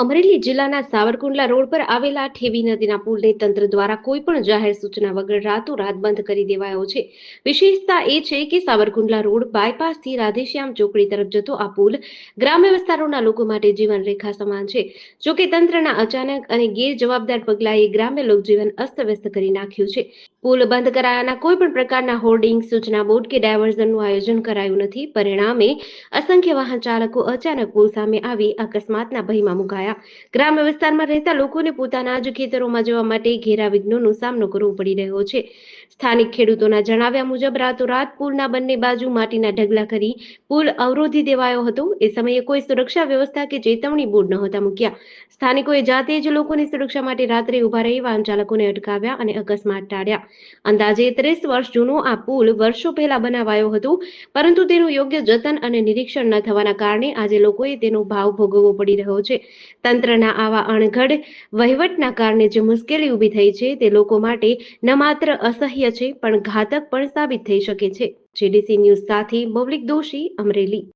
અમરેલી જિલ્લાના સાવરકુંડલા રોડ પર આવેલા ઠેવી નદીના પુલને તંત્ર દ્વારા કોઈ પણ જાહેર સૂચના વગર રાતોરાત બંધ કરી દેવાયો છે. વિશેષતા એ છે કે સાવરકુંડલા રોડ બાયપાસથી રાધેશ્યામ ચોકડી તરફ જતો આ પુલ ગ્રામ્ય વિસ્તારોના લોકો માટે જીવન રેખા સમાન છે. જોકે તંત્રના અચાનક અને ગેરજવાબદાર પગલાએ ગ્રામ્ય લોકજીવન અસ્તવ્યસ્ત કરી નાખ્યું છે. પુલ બંધ કરાયાના કોઈ પણ પ્રકારના હોર્ડિંગ, સૂચના બોર્ડ કે ડાયવર્ઝનનું આયોજન કરાયું નથી. પરિણામે અસંખ્ય વાહન ચાલકો અચાનક પુલ સામે આવી અકસ્માતના ભયમાં મુકાયા. ગ્રામ્ય વિસ્તારમાં રહેતા લોકોને પોતાના જ ખેતરોમાં જવા માટે ઘેરા વિઘ્નોનો સામનો કરવો પડી રહ્યો છે. સ્થાનિક ખેડૂતોના જણાવ્યા મુજબ, રાતોરાત પુલના બંને બાજુ માટીના ઢગલા કરી પુલ અવરોધી દેવાયો હતો. એ સમયે કોઈ સુરક્ષા વ્યવસ્થા કે ચેતવણી બોર્ડ નહોતા મૂક્યા. સ્થાનિકોએ જાતે જ લોકોની સુરક્ષા માટે રાત્રે ઊભા રહી વાહન ચાલકોને અટકાવ્યા અને અકસ્માત ટાળ્યા. અંદાજે ત્રીસ વર્ષ જૂનો આ પુલ વર્ષો પહેલા બનાવાયો હતો, પરંતુ તેનું યોગ્ય જતન અને નિરીક્ષણ ન થવાના કારણે આજે લોકોએ તેનો ભાવ ભોગવવો પડી રહ્યો છે. તંત્રના આવા અણઘડ વહીવટના કારણે જે મુશ્કેલી ઊભી થઈ છે તે લોકો માટે ન માત્ર અસહ્ય છે, પણ ઘાતક પણ સાબિત થઈ શકે છે. જેડીસી ન્યૂઝ સાથે મૌલિક દોશી અમરેલી.